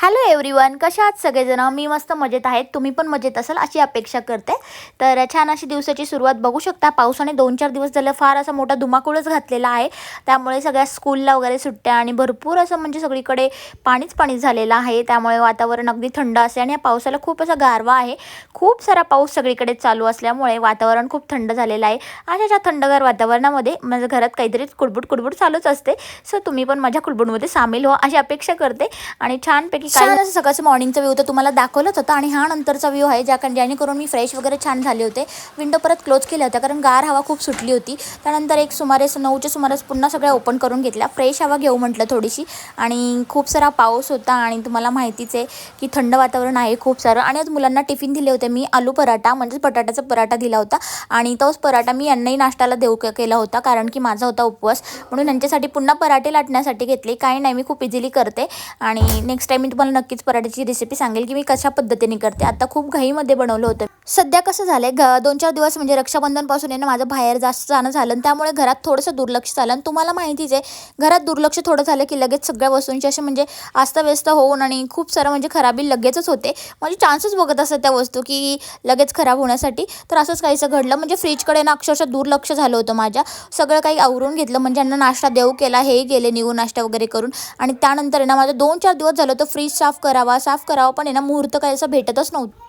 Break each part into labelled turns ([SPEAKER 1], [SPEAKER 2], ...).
[SPEAKER 1] Hello everyone कशा आहात सगळेजण? मी मस्त मजेत आहेत तुम्ही पण मजेत असाल अशी अपेक्षा करते. तर छान अशी दिवसाची सुरुवात बघू शकता. पावसाने दोन चार दिवस झालं फार असा मोठा धुमाकूळच घातलेला आहे. त्यामुळे सगळ्या स्कूलला वगैरे सुट्ट्या आणि भरपूर असं म्हणजे सगळीकडे पाणीच पाणी झालेलं आहे. त्यामुळे वातावरण अगदी थंड असे आणि या पावसाला खूप असा गारवा आहे. खूप सारा पाऊस सगळीकडे चालू असल्यामुळे वातावरण खूप थंड झालेलं आहे. अशा थंडगार वातावरणामध्ये माझ्या घरात काहीतरी कुडबुड कुडबुड चालूच असते. सो तुम्ही पण माझ्या कुडबुडमध्ये सामील हो अशी अपेक्षा करते. आणि छानपैकी छान असं सकाळचं मॉर्निंगचा व्ह्यू तर तुम्हाला दाखवलंच होता आणि हा नंतरचा व्ह्यू आहे ज्या जेणेकरून मी फ्रेश वगैरे छान झाले होते. विंडो परत क्लोज केल्या होत्या कारण गार हवा खूप सुटली होती. त्यानंतर एक सुमारे नऊच्या सुमारास पुन्हा सगळ्या ओपन करून घेतल्या. फ्रेश हवा घेऊ म्हटलं थोडीशी. आणि खूप सारा पाऊस होता आणि तुम्हाला माहितीच आहे की थंड वातावरण आहे खूप सारं. आणि आज मुलांना टिफिन दिले होते. मी आलू पराठा म्हणजेच बटाट्याचा पराठा दिला होता. आणि तोच पराठा मी यांनाही नाश्त्याला देऊ केला होता कारण की माझा होता उपवास. म्हणून यांच्यासाठी पुन्हा पराठे लाटण्यासाठी घेतले. काही नाही मी खूप इझिली करते. आणि नेक्स्ट टाईम मी तुम्हाला नक्कीच पराठ्याची रेसिपी सांगेल की मी कशा पद्धतीने करते. आता खूप घाईमध्ये बनवलं होतं सध्या कसं झालं आहे घ दोन चार दिवस म्हणजे रक्षाबंधनपासून आहे ना माझं बाहेर जास्त जाणं झालं आणि त्यामुळे घरात थोडंसं दुर्लक्ष झालं. आणि तुम्हाला माहितीच आहे घरात दुर्लक्ष थोडं झालं की लगेच सगळ्या वस्तूंची असे म्हणजे अस्तव्यस्त होऊन आणि खूप सारं म्हणजे खराबी लगेचच होते. म्हणजे चान्सेस बघत असतात त्या वस्तू की लगेच खराब होण्यासाठी. तर असंच काहीसं घडलं. म्हणजे फ्रीजकडे ना अक्षरशः दुर्लक्ष झालं होतं माझ्या. सगळं काही आवरून घेतलं. म्हणजे यांना नाश्ता देऊ केला हेही गेले निघून नाश्ता वगैरे करून. आणि त्यानंतर ना माझं दोन चार दिवस झालं होतं फ्रीज साफ करावा साफ करावा पण आहे ना मुहूर्त काय असं भेटतच नव्हतं.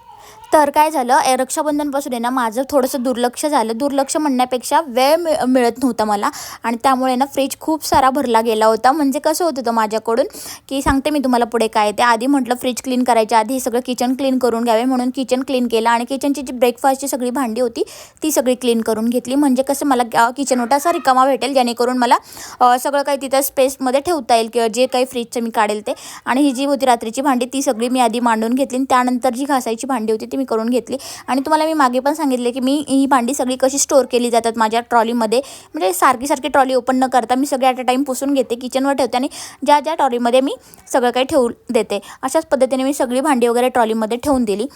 [SPEAKER 1] तर काय झालं? ए रक्षाबंधनपासून आहे ना माझं थोडंसं दुर्लक्ष झालं. दुर्लक्ष म्हणण्यापेक्षा वेळ मिळ मिळत नव्हता मला. आणि त्यामुळे ना फ्रीज खूप सारा भरला गेला होता. म्हणजे कसं होत होतं माझ्याकडून की सांगते मी तुम्हाला पुढे काय ते आधी म्हटलं फ्रीज क्लीन करायच्या आधी हे सगळं किचन क्लीन करून घ्यावे. म्हणून किचन क्लीन केलं. आणि किचनची जी ब्रेकफास्टची सगळी भांडी होती ती सगळी क्लीन करून घेतली. म्हणजे कसं मला किचन असा रिकामा भेटेल जेणेकरून मला सगळं काही तिथं स्पेसमध्ये ठेवता येईल किंवा जे काही फ्रीजचं मी काढेल ते. आणि ही जी होती रात्रीची भांडी ती सगळी मी आधी मांडून घेतली. त्यानंतर जी घासायची भांडी होती ती मी करून घेतली. आणि तुम्हाला मी मागे पण सांगितले की मी ही भांडी सगळी कशी स्टोअर केली जातात माझ्या ट्रॉलीमध्ये म्हणजे सारखी सारखी ट्रॉली ओपन न करता मी सगळे ॲट अ टाईम पुसून घेते किचनवर ठेवते आणि ज्या ज्या ट्रॉलीमध्ये मी सगळं काही ठेवून देते. अशाच पद्धतीने मी सगळी भांडी वगैरे ट्रॉलीमध्ये ठेवून दिली.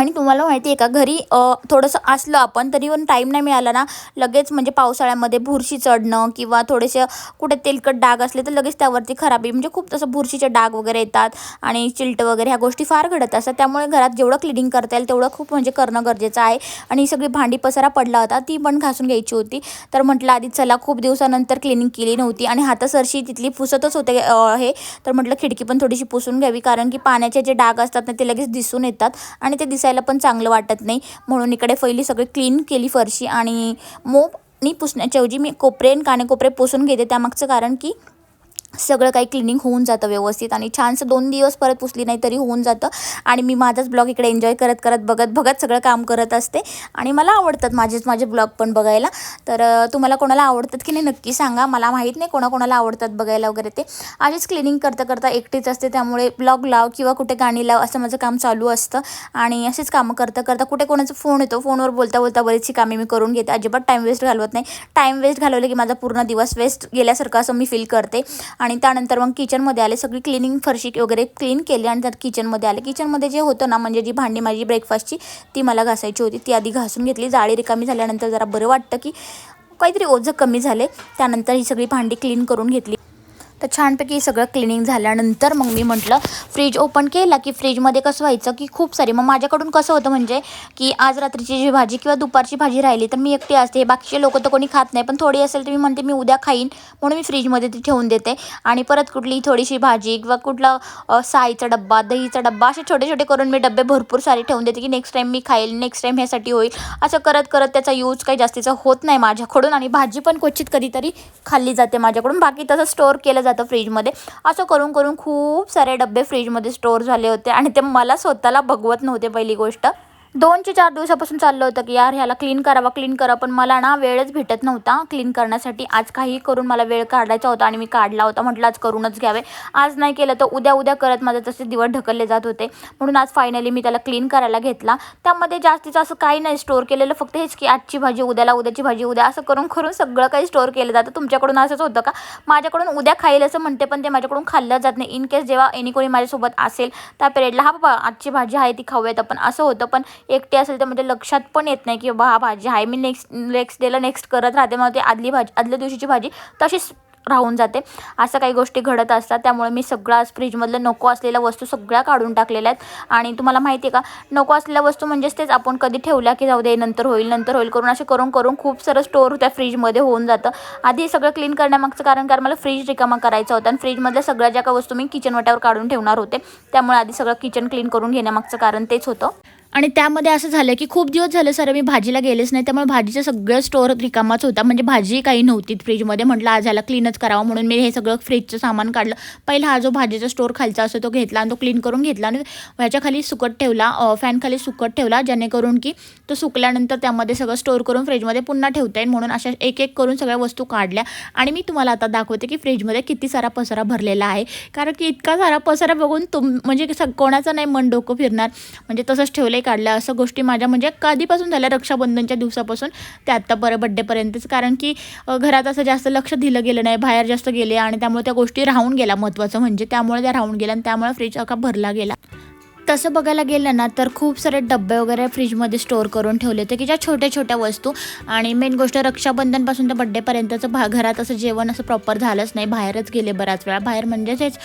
[SPEAKER 1] आणि तुम्हाला माहिती आहे का घरी थोडंसं असलं आपण तरी पण टाईम नाही मिळाला ना लगेच म्हणजे पावसाळ्यामध्ये बुरशी चढणं किंवा थोडेसे कुठे तेलकट डाग असले तर लगेच त्यावरती खराबी म्हणजे खूप तसं बुरशीचे डाग वगैरे येतात आणि चिलट वगैरे ह्या गोष्टी फार घडत असतात. त्यामुळे घरात जेवढं क्लिनिंग करता येईल तेवढं खूप म्हणजे करणं गरजेचं आहे. आणि ही सगळी भांडी पसारा पडला होता ती पण घासून घ्यायची होती. तर म्हटलं आधी चला खूप दिवसानंतर क्लिनिंग केली नव्हती आणि हातासरशी तिथली पुसतच होते हे. तर म्हटलं खिडकी पण थोडीशी पुसून घ्यावी कारण की पाण्याचे जे डाग असतात ना ते लगेच दिसून येतात आणि ते दिसायला पण चांगलं वाटत नाही. म्हणून इकडे पहिली सगळी क्लीन केली फरशी आणि मोपनी पुसण्याच्याऐवजी मी कोपरे काने कोपरे पुसून घेते. त्यामागचं कारण की सगळं काही क्लिनिंग होऊन जातं व्यवस्थित आणि छानसं दोन दिवस परत पुसली नाही तरी होऊन जातं. आणि मी माझाच ब्लॉग इकडे एन्जॉय करत करत बघत बघत सगळं काम करत असते. आणि मला आवडतात माझेच माझे ब्लॉग पण बघायला. तर तुम्हाला कोणाला आवडतात की नाही नक्की सांगा. मला माहीत नाही कोणाकोणाला आवडतात बघायला वगैरे ते. आधीच क्लिनिंग करता करता एकटीच असते त्यामुळे ब्लॉग लाव किंवा कुठे गाणी लाव असं माझं काम चालू असतं. आणि असेच कामं करता करता कुठे कोणाचा फोन येतो फोनवर बोलता बोलता बरीचशी कामे मी करून घेते. अजिबात टाईम वेस्ट घालवत नाही. टाईम वेस्ट घालवलं की माझा पूर्ण दिवस वेस्ट गेल्यासारखं असं मी फील करते. आणि त्यानंतर मग किचनमध्ये आले सगळी क्लिनिंग फरशी वगैरे क्लीन केली आणि त्यात किचनमध्ये आले. किचनमध्ये जे होतं ना म्हणजे जी भांडी माझी ब्रेकफास्टची ती मला घासायची होती. ती आधी घासून घेतली. जाळी रिकामी झाल्यानंतर जरा बरं वाटतं की काहीतरी ओझं कमी झाले. त्यानंतर ही सगळी भांडी क्लीन करून घेतली. तर छानपैकी सगळं क्लिनिंग झाल्यानंतर मग मी म्हटलं फ्रीज ओपन केला की फ्रीजमध्ये कसं व्हायचं की खूप सारी. मग माझ्याकडून कसं होतं म्हणजे की आज रात्रीची जी भाजी किंवा दुपारची भाजी राहिली तर मी एकटी असते. बाकीचे लोक तर कोणी खात नाही. पण थोडी असेल तर मी म्हणते मी उद्या खाईन. म्हणून मी फ्रीजमध्ये ती ठेवून देते. आणि परत कुठली थोडीशी भाजी किंवा कुठला साईचा डब्बा दहीचा डब्बा असे छोटे छोटे करून मी डबे भरपूर सारे ठेवून देते की नेक्स्ट टाईम मी खाईल नेक्स्ट टाईम ह्यासाठी होईल. असं करत करत त्याचा यूज काही जास्तीचा होत नाही माझ्याकडून आणि भाजी पण क्वचित कधीतरी खाल्ली जाते माझ्याकडून. बाकी तसं स्टोअर केलं जातं. फ्रीजमध्ये. असं करून करून खूप सारे डबे फ्रीजमध्ये स्टोअर झाले होते आणि ते मला स्वतःला बघवत नव्हते पहिली गोष्ट. दोन ते चार दिवसापासून चाललं होतं की यार ह्याला क्लीन करावा क्लीन करा पण मला ना वेळच भेटत नव्हता क्लीन करण्यासाठी. आज काही करून मला वेळ काढायचा होता आणि मी काढला होता म्हटलं आज करूनच घ्यावे. आज नाही केलं तर उद्या उद्या करत माझे तसे दिवस ढकलले जात होते. म्हणून आज फायनली मी त्याला क्लीन करायला घेतला. त्यामध्ये जास्तीचं असं काही नाही स्टोअर केलेलं फक्त हेच की आजची भाजी उद्याला उद्याची भाजी उद्या असं करून करून सगळं काही स्टोअर केलं जातं. तुमच्याकडून असंच होतं का? माझ्याकडून उद्या खाईल असं म्हणते पण ते माझ्याकडून खाल्लं जात नाही. इन केस जेव्हा एनी कोणी माझ्यासोबत असेल त्या पिरियडला हा बाबा आजची भाजी आहे ती खाऊयात पण असं होतं पण एकटी असेल तर म्हणजे लक्षात पण येत नाही की बाबा हा भाजी आहे मी नेक्स्ट नेक्स्ट डेला नेक्स्ट करत राहते मग ते आदली भाजी आदल्या दिवशीची भाजी तशीच राहून जाते. असं काही गोष्टी घडत असतात त्यामुळे मी सगळा फ्रीजमधलं नको असलेल्या वस्तू सगळ्या काढून टाकलेल्या आहेत. आणि तुम्हाला माहिती आहे का नको असलेल्या वस्तू म्हणजेच तेच आपण कधी ठेवल्या की जाऊ दे नंतर होईल नंतर होईल करून असे करून करून खूप सारं स्टोअर त्या फ्रीजमध्ये होऊन जातं. आधी सगळं क्लीन करण्यामागचं कारण कारण मला फ्रीज रिकामा करायचा होता. आणि फ्रीजमधल्या सगळ्या ज्या काही वस्तू मी किचन वाट्यावर काढून ठेवणार होते त्यामुळे आधी सगळं किचन क्लीन करून घेण्यामागचं कारण तेच होतं. आणि त्यामध्ये असं झालं की खूप दिवस झाले सर मी भाजीला गेलेच नाही त्यामुळे भाजीचं सगळं स्टोअर रिकामाच होता. म्हणजे भाजी काही नव्हती फ्रीजमध्ये म्हटलं आज ह्याला क्लीनच करावं म्हणून मी हे सगळं फ्रीजचं सामान काढलं. पहिला हा जो भाजीचा स्टोअर खालचा असतो तो घेतला आणि तो क्लीन करून घेतला आणि ह्याच्या खाली सुकट ठेवला फॅनखाली सुकट ठेवला जेणेकरून की तो सुकल्यानंतर त्यामध्ये सगळं स्टोअर करून फ्रीजमध्ये पुन्हा ठेवता येईल म्हणून अशा एक एक करून सगळ्या वस्तू काढल्या. आणि मी तुम्हाला आता दाखवते की फ्रीजमध्ये किती सारा पसारा भरलेला आहे. कारण की इतका सारा पसारा बघून तुम म्हणजे सग कोणाचं नाही मन डोकं फिरणार. म्हणजे तसंच ठेवलं ठेवलंय काढलं असं गोष्टी माझ्या म्हणजे कधीपासून झाल्या रक्षाबंधनच्या दिवसापासून. ते आत्ता बरं बड्डेपर्यंतच कारण की घरात असं जास्त लक्ष दिलं गेलं नाही बाहेर जास्त गेले आणि त्यामुळे त्या गोष्टी राहून गेल्या महत्त्वाचं म्हणजे. त्यामुळे त्या राहून गेल्या आणि त्यामुळे फ्रीज अका भरला गेला. तसं बघायला गेलं ना तर खूप सारे डब्बे वगैरे फ्रीजमध्ये स्टोअर करून ठेवले होते की ज्या छोट्या छोट्या वस्तू. आणि मेन गोष्ट रक्षाबंधनपासून तर बड्डेपर्यंतचं भा घरात असं जेवण असं प्रॉपर झालंच नाही. बाहेरच गेले बऱ्याच वेळा. बाहेर म्हणजेच हेच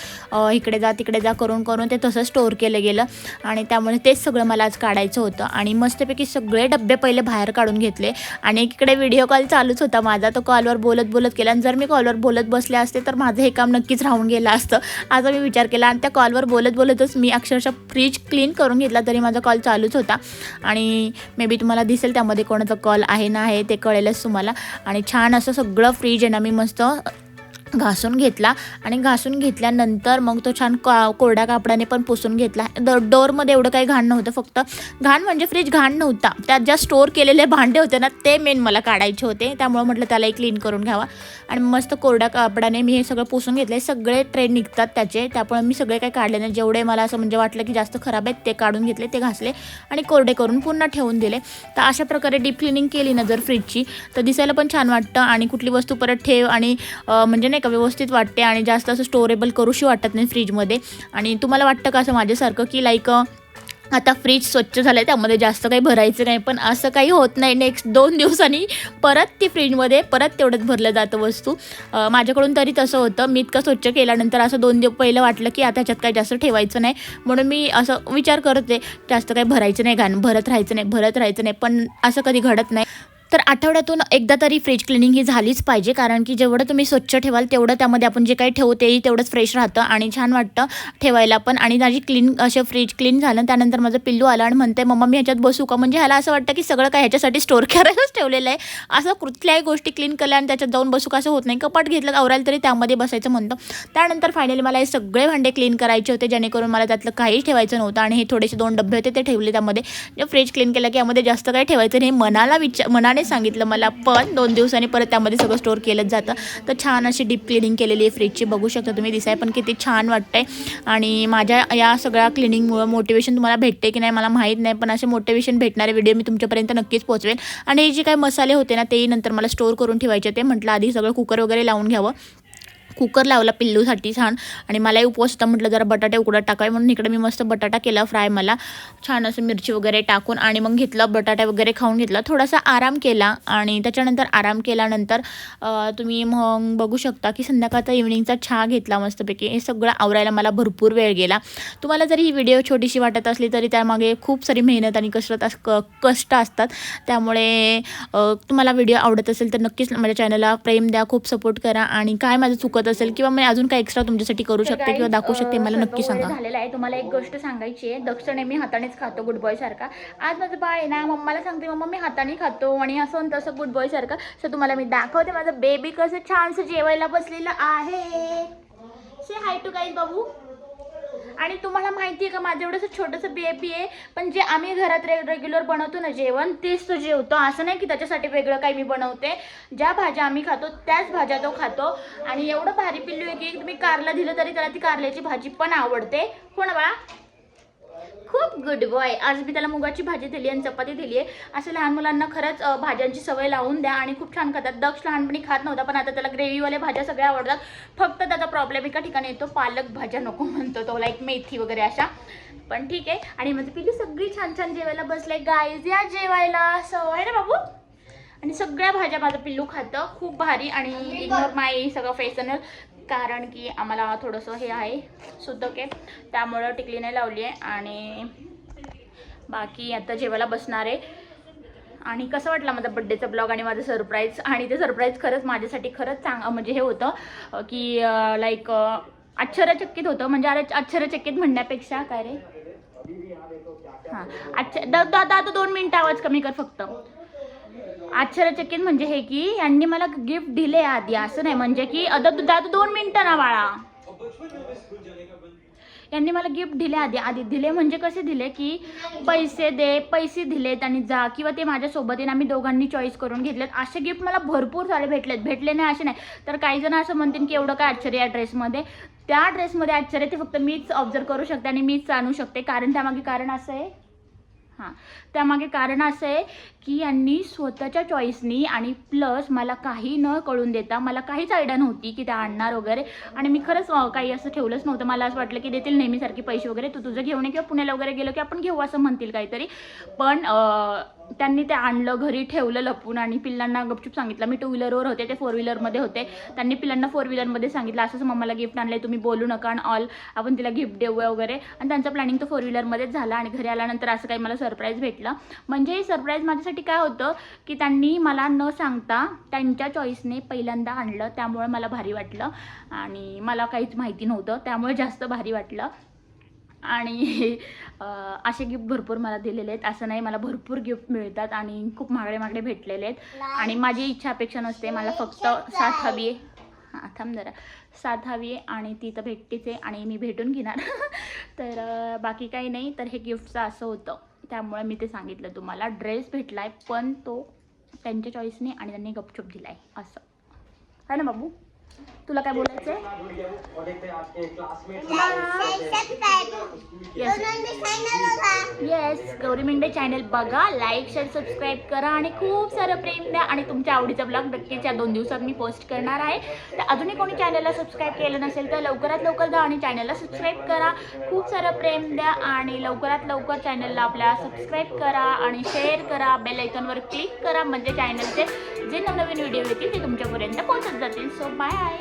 [SPEAKER 1] इकडे जा तिकडे जा करून करून ते तसं स्टोअर केलं गेलं. आणि त्यामुळे तेच सगळं मला आज काढायचं होतं. आणि मस्तपैकी सगळे डब्बे पहिले बाहेर काढून घेतले. आणि इकडे व्हिडिओ कॉल चालूच होता माझा. तो कॉलवर बोलत बोलत केला. आणि जर मी कॉलवर बोलत बसले असते तर माझं हे काम नक्कीच राहून गेलं असतं. आज मी विचार केला आणि त्या कॉलवर बोलत बोलतच मी अक्षरशः फ्री फ्रीज क्लीन करून घेतला तरी माझा कॉल चालूच होता. आणि मे बी तुम्हाला दिसेल त्यामध्ये कोणाचा कॉल आहे ना आहे ते कळेलच तुम्हाला. आणि छान असं सगळं फ्रीज आहे ना मी मस्त घासून घेतला आणि घासून घेतल्यानंतर मग तो छान का कोरड्या कापडाने पण पुसून घेतला. द डोअरमध्ये एवढं काही घाण नव्हतं फक्त घाण म्हणजे फ्रीज घाण नव्हता. त्यात ज्या स्टोअर केलेले भांडे होते ना ते मेन मला काढायचे होते. त्यामुळे म्हटलं त्यालाही क्लीन करून घ्यावा. आणि मस्त कोरड्या कापडाने मी हे सगळं पुसून घेतले सगळे ट्रेन निघतात त्याचे. त्यामुळे मी सगळे काही काढले नाही. जेवढे मला असं म्हणजे वाटलं की जास्त खराब आहेत ते काढून घेतले ते घासले आणि कोरडे करून पुन्हा ठेवून दिले. तर अशा प्रकारे डीप क्लिनिंग केली ना जर फ्रीजची तर दिसायला पण छान वाटतं आणि कुठली वस्तू परत ठेव आणि म्हणजे नाही का व्यवस्थित वाटते आणि जास्त असं स्टोरेबल करूशी वाटत नाही फ्रीजमध्ये आणि तुम्हाला वाटतं का असं माझ्यासारखं की लाईक आता फ्रीज स्वच्छ झालं आहे त्यामध्ये जास्त काही भरायचं नाही पण असं काही होत नाही. नेक्स्ट दोन दिवसांनी परत ती फ्रीजमध्ये परत तेवढंच भरलं जातं वस्तू. माझ्याकडून तरी तसं होतं. मी इतकं स्वच्छ केल्यानंतर असं दोन दिवस पहिलं वाटलं की आता ह्याच्यात काही जास्त ठेवायचं नाही. म्हणून मी असं विचार करते जास्त काही भरायचं नाही घाण भरत राहायचं नाही भरत राहायचं नाही. पण असं कधी घडत नाही. तर आठवड्यातून एकदा तरी फ्रीज क्लिनिंग ही झालीच पाहिजे. कारण की जेवढं तुम्ही स्वच्छ ठेवाल तेवढं त्यामध्ये आपण जे काही ठेवू तेही तेवढंच फ्रेश राहतं आणि छान वाटतं ठेवायला पण. आणि माझी क्लीन असे फ्रीज क्लीन झालं त्यानंतर माझं पिल्लू आलं आणि म्हणते मम्मा मी ह्याच्यात बसू का? म्हणजे ह्याला असं वाटतं की सगळं काय ह्याच्यासाठी स्टोअर करायलाच ठेवलेलं आहे. असं कुठल्याही गोष्टी क्लीन केल्या आणि त्याच्यात जाऊन बसू का असं होत नाही. कपाट घेतलं आवरायला तरी त्यामध्ये बसायचं म्हणतं. त्यानंतर फायनली मला हे सगळे भांडे क्लीन करायचे होते जेणेकरून मला त्यातलं काहीच ठेवायचं नव्हतं आणि हे थोडेसे दोन डबे होते ते ठेवले त्यामध्ये. फ्रीज क्लीन केलं की यामध्ये जास्त काही ठेवायचं नाही. मनाला विचार मनाला मनाने सांगितलं मला पण दोन दिवसांनी परत त्यामध्ये सगळं स्टोअर केलंच जातं. तर छान अशी डीप क्लिनिंग केलेली आहे फ्रीजची बघू शकता तुम्ही दिसाय पण किती छान वाटतंय. आणि माझ्या या सगळ्या क्लिनिंगमुळं मोटिवेशन तुम्हाला भेटते की नाही मला माहीत नाही पण असे मोटिवेशन भेटणारे व्हिडिओ मी तुमच्यापर्यंत नक्कीच पोहोचवेन. आणि हे जे काही मसाले होते ना तेही नंतर मला स्टोअर करून ठेवायचे ते म्हटलं आधी सगळं कुकर वगैरे लावून घ्यावं. कुकर लावला पिल्लूसाठी छान. आणि मलाही उपवास होता म्हटलं जरा बटाटे उकडत टाकावे. म्हणून इकडे मी मस्त बटाटा केला फ्राय मला. छान असं मिरची वगैरे टाकून आणि मग घेतलं बटाटा वगैरे खाऊन घेतला. थोडासा आराम केला आणि त्याच्यानंतर आराम केल्यानंतर तुम्ही मग बघू शकता की संध्याकाळचा इव्हनिंगचा चहा घेतला मस्तपैकी. हे सगळं आवरायला मला भरपूर वेळ गेला. तुम्हाला जरी ही व्हिडिओ छोटीशी वाटत असली तरी त्यामागे खूप सारी मेहनत आणि कसरत अस क कष्ट असतात. त्यामुळे तुम्हाला व्हिडिओ आवडत असेल तर नक्कीच माझ्या चॅनलला प्रेम द्या खूप सपोर्ट करा. आणि काय माझं चुकत असेल किंवा मी अजून काय एक्स्ट्रा तुमच्यासाठी करू शकते किंवा दाखवू शकते मला नक्की सांगा. झालेलं आहे. तुम्हाला एक गोष्ट सांगायची आहे. दक्ष नेहमी हातानेच खातो गुड बॉय सारखा. आज माझं बाळ आहे ना मम्माला सांगते मम्मा मी हाताने खातो आणि असं तसं गुड बॉय सारखं. सो तुम्हाला मी दाखवते माझं बेबी कसं छानसं जेवायला बसलेलं आहे. से हाय टू गाईज बाबू. आणि तुम्हाला माहिती आहे का माझं एवढंसं छोटंसं बेबी आहे पण जे आम्ही घरात रे रेग्युलर बनवतो ना जेवण तेच तो जेवतो. असं नाही की त्याच्यासाठी वेगळं काही मी बनवते. ज्या भाज्या आम्ही खातो त्याच भाज्या तो खातो. आणि एवढं भारी पिल्लू आहे की तुम्ही कारला दिलं तरी त्याला ती कारल्याची भाजी पण आवडते. हो ना बाळा? खूप गुड बॉय आज मी त्याला मुगाची भाजी दिली आणि चपाती दिली आहे असं लहान मुलांना खरंच भाज्यांची सवय लावून द्या आणि खूप छान खातात. दक्ष लहानपणी खात नव्हता पण आता त्याला ग्रेव्हीवाल्या भाज्या सगळ्या आवडतात. फक्त त्याचा प्रॉब्लेम एका ठिकाणी येतो पालक भाज्या नको म्हणतो तो लाईक मेथी वगैरे अशा. पण ठीक आहे. आणि माझी पिल्ली सगळी छान छान जेवायला बसले गाईज या जेवायला. सो आहे ना बाबू?
[SPEAKER 2] आणि सगळ्या भाज्या माझं पिल्लू खातं. खूप भारी आणि इग्नोर माय सगळं फेसनल कारण की आम्हाला थोडंसं हे आहे सुतक आहे त्यामुळं टिकली नाही लावली आहे आणि बाकी आता जेवायला बसणार आहे. आणि कसं वाटलं माझा बड्डेचा ब्लॉग आणि माझं सरप्राईज आणि ते सरप्राईज खरंच माझ्यासाठी खरंच चांग म्हणजे हे होतं की लाईक आश्चर्यचकित होतं. म्हणजे अरे आश्चर्यचकित म्हणण्यापेक्षा काय रे? हां. अच्छा दा दादा आता दोन मिनटं आवाज कमी कर फक्त. आश्चर्यचकित म्हणजे हे की यांनी मला गिफ्ट दिले आधी असं नाही. म्हणजे की आता दादा दोन मिनटं ना बाळा. यांनी मला गिफ्ट दिले आधी. आधी दिले म्हणजे कसे दिले की पैसे दे पैसे दिलेत आणि जा किंवा ते माझ्यासोबत येईन आम्ही दोघांनी चॉईस करून घेतलेत. असे गिफ्ट मला भरपूर सारे भेटलेत. भेटले नाही असे नाही. तर काही जण असं म्हणतील की एवढं काय आश्चर्य या ड्रेसमध्ये त्या ड्रेसमध्ये आश्चर्य ते फक्त मीच ऑब्झर्व करू शकते आणि मीच जाणू शकते. कारण त्यामागे कारण असं आहे हां. त्यामागे कारण असं आहे की यांनी स्वतःच्या चॉईसनी आणि प्लस मला काही न कळून देता मला काहीच आयडिया नव्हती की त्या आणणार वगैरे. आणि मी खरंच काही असं ठेवलंच नव्हतं. मला असं वाटलं की देतील नेहमीसारखे पैसे वगैरे. तू तुझं घेऊन ये किंवा पुण्याला वगैरे गेलो की आपण घेऊ असं म्हणतील काहीतरी. पण त्यांनी ते आणलं घरी ठेवलं लपून आणि पिल्लांना गपचूप सांगितलं. मी टू व्हीलरवर होते ते फोर व्हीलरमध्ये होते. त्यांनी पिल्लांना फोर व्हीलरमध्ये सांगितलं असंच मम्माला गिफ्ट आणलं तुम्ही बोलू नका आणि ऑल आपण तिला गिफ्ट देऊया वगैरे. आणि त्यांचं प्लॅनिंग तर फोर व्हीलरमध्येच झालं आणि घरी आल्यानंतर असं काही मला सरप्राईज भेटलं. म्हणजे सरप्राईज माझ्यासाठी काय होतं की त्यांनी मला न सांगता त्यांच्या चॉईसने पहिल्यांदा आणलं त्यामुळे मला भारी वाटलं. आणि मला काहीच माहिती नव्हतं त्यामुळे जास्त भारी वाटलं. आणि असे गिफ्ट भरपूर मला दिलेले आहेत. असं नाही मला भरपूर गिफ्ट मिळतात आणि खूप महागडे महागडे भेटलेले आहेत. आणि माझी इच्छा अपेक्षा नसते मला फक्त साथ हवी आहे. हां थांब जरा. साथ हवी आहे आणि ती तर भेटतेच आहे आणि मी भेटून घेणार. तर बाकी काही नाही तर हे गिफ्टचं असं होतं. त्यामुळे मी ते सांगितलं तुम्हाला. ड्रेस भेटला आहे पण तो त्यांच्या चॉईसने आणि त्यांनी गपचूप दिला आहे असं. आहे ना बाबू? तुला काय बोलायचं आहे येस गौरी मिंडे चॅनल बघा लाईक शेअर सबस्क्राईब करा आणि खूप सारं प्रेम द्या. आणि तुमच्या आवडीचा ब्लॉग नक्कीच या दोन दिवसात मी पोस्ट करणार आहे. तर अजूनही कोणी चॅनलला सबस्क्राईब केलं नसेल तर लवकरात लवकर जा आणि चॅनलला सबस्क्राईब करा. खूप सारं प्रेम द्या आणि लवकरात लवकर चॅनलला आपल्या सबस्क्राईब करा आणि शेअर करा. बेल आयकॉनवर क्लिक करा. म्हणजे चॅनलचे जे नवनवीन व्हिडिओ येतील ते तुमच्यापर्यंत पोहोचत जातील. So bye